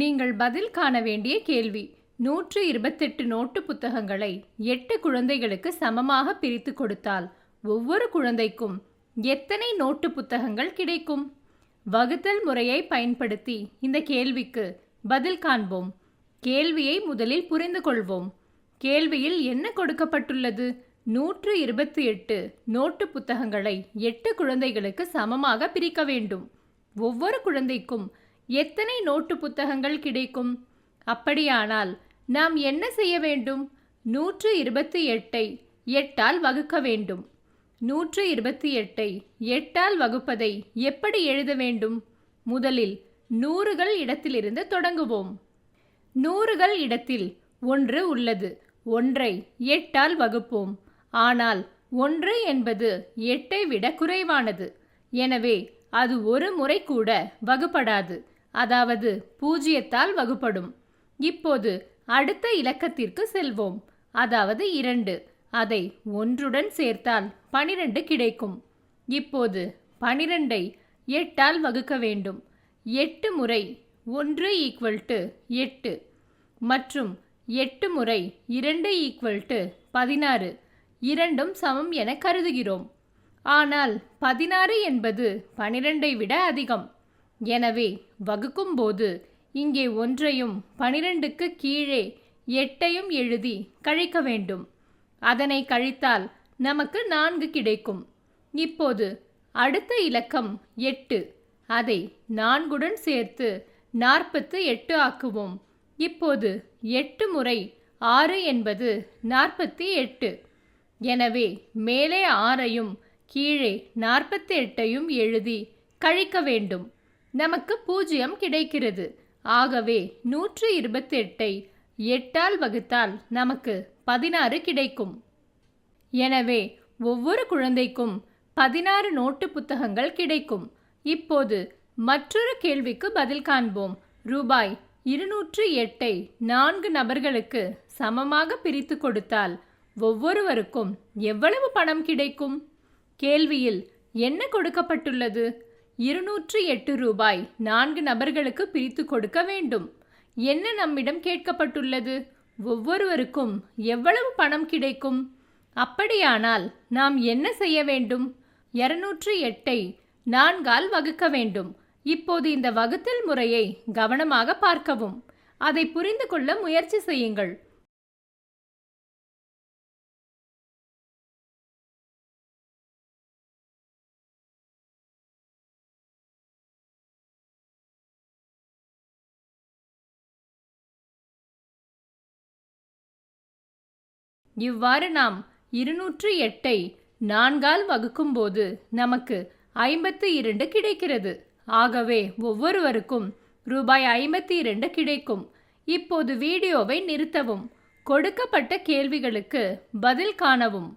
நீங்கள் பதில் காண வேண்டிய கேள்வி. நூற்று இருபத்தெட்டு நோட்டு புத்தகங்களை எட்டு குழந்தைகளுக்கு சமமாக பிரித்து கொடுத்தால் ஒவ்வொரு குழந்தைக்கும் எத்தனை நோட்டு புத்தகங்கள் கிடைக்கும்? வகுத்தல் முறையை பயன்படுத்தி இந்த கேள்விக்கு பதில் காண்போம். கேள்வியை முதலில் புரிந்து கொள்வோம். கேள்வியில் என்ன கொடுக்கப்பட்டுள்ளது? நூற்று இருபத்தி எட்டு நோட்டு புத்தகங்களை எட்டு குழந்தைகளுக்கு சமமாக பிரிக்க வேண்டும். ஒவ்வொரு குழந்தைக்கும் எத்தனை நோட்டு புத்தகங்கள் கிடைக்கும்? அப்படியானால் நாம் என்ன செய்ய வேண்டும்? நூற்று இருபத்தி எட்டை எட்டால் வகுக்க வேண்டும். நூற்று இருபத்தி எட்டை எட்டால் வகுப்பதை எப்படி எழுத வேண்டும்? முதலில் நூறுகள் இடத்திலிருந்து தொடங்குவோம். நூறுகள் இடத்தில் ஒன்று உள்ளது. ஒன்றை எட்டால் வகுப்போம். ஆனால் ஒன்று என்பது எட்டை விட குறைவானது. எனவே அது ஒரு முறை கூட வகுப்படாது. அதாவது பூஜ்ஜியத்தால் வகுப்படும். இப்போது அடுத்த இலக்கத்திற்கு செல்வோம். அதாவது இரண்டு. அதை ஒன்றுடன் சேர்த்தால் பனிரெண்டு கிடைக்கும். இப்போது பனிரெண்டை எட்டால் வகுக்க வேண்டும். எட்டு முறை ஒன்று ஈக்குவல் டு எட்டு. மற்றும் எட்டு முறை இரண்டு ஈக்குவல் டு பதினாறு. இரண்டும் சமம் என கருதுகிறோம். ஆனால் பதினாறு என்பது பனிரெண்டை விட அதிகம். எனவே வகுக்கும்போது இங்கே ஒன்றையும் பனிரெண்டுக்கு கீழே எட்டையும் எழுதி கழிக்க வேண்டும். அதனை கழித்தால் நமக்கு நான்கு கிடைக்கும். இப்போது அடுத்த இலக்கம் எட்டு. அதை நான்குடன் சேர்த்து நாற்பத்து எட்டு ஆக்குவோம். இப்போது எட்டு முறை ஆறு என்பது நாற்பத்தி எட்டு. எனவே மேலே ஆறையும் கீழே நாற்பத்தி எட்டையும் எழுதி கழிக்க வேண்டும். நமக்கு பூஜ்ஜியம் கிடைக்கிறது. ஆகவே நூற்று இருபத்தி எட்டை எட்டால் வகுத்தால் நமக்கு பதினாறு கிடைக்கும். எனவே ஒவ்வொரு குழந்தைக்கும் பதினாறு நோட்டு புத்தகங்கள் கிடைக்கும். இப்போது மற்றொரு கேள்விக்கு பதில் காண்போம். ரூபாய் இருநூற்று எட்டை நான்கு நபர்களுக்கு சமமாக பிரித்து கொடுத்தால் ஒவ்வொருவருக்கும் எவ்வளவு பணம் கிடைக்கும்? கேள்வியில் என்ன கொடுக்கப்பட்டுள்ளது? இருநூற்று எட்டு ரூபாய் நான்கு நபர்களுக்கு பிரித்து கொடுக்க வேண்டும். என்ன நம்மிடம் கேட்கப்பட்டுள்ளது? ஒவ்வொருவருக்கும் எவ்வளவு பணம் கிடைக்கும்? அப்படியானால் நாம் என்ன செய்ய வேண்டும்? இருநூற்று எட்டை நான்கால் வகுக்க வேண்டும். இப்போது இந்த வகுத்தல் முறையை கவனமாக பார்க்கவும். அதை புரிந்து கொள்ள முயற்சி செய்யுங்கள். இவ்வாறு நாம் இருநூற்று எட்டை நான்கால் வகுக்கும்போது நமக்கு ஐம்பத்து இரண்டு கிடைக்கிறது. ஆகவே ஒவ்வொருவருக்கும் ரூபாய் ஐம்பத்தி இரண்டு கிடைக்கும். இப்போது வீடியோவை நிறுத்தவும். கொடுக்கப்பட்ட கேள்விகளுக்கு பதில் காணவும்.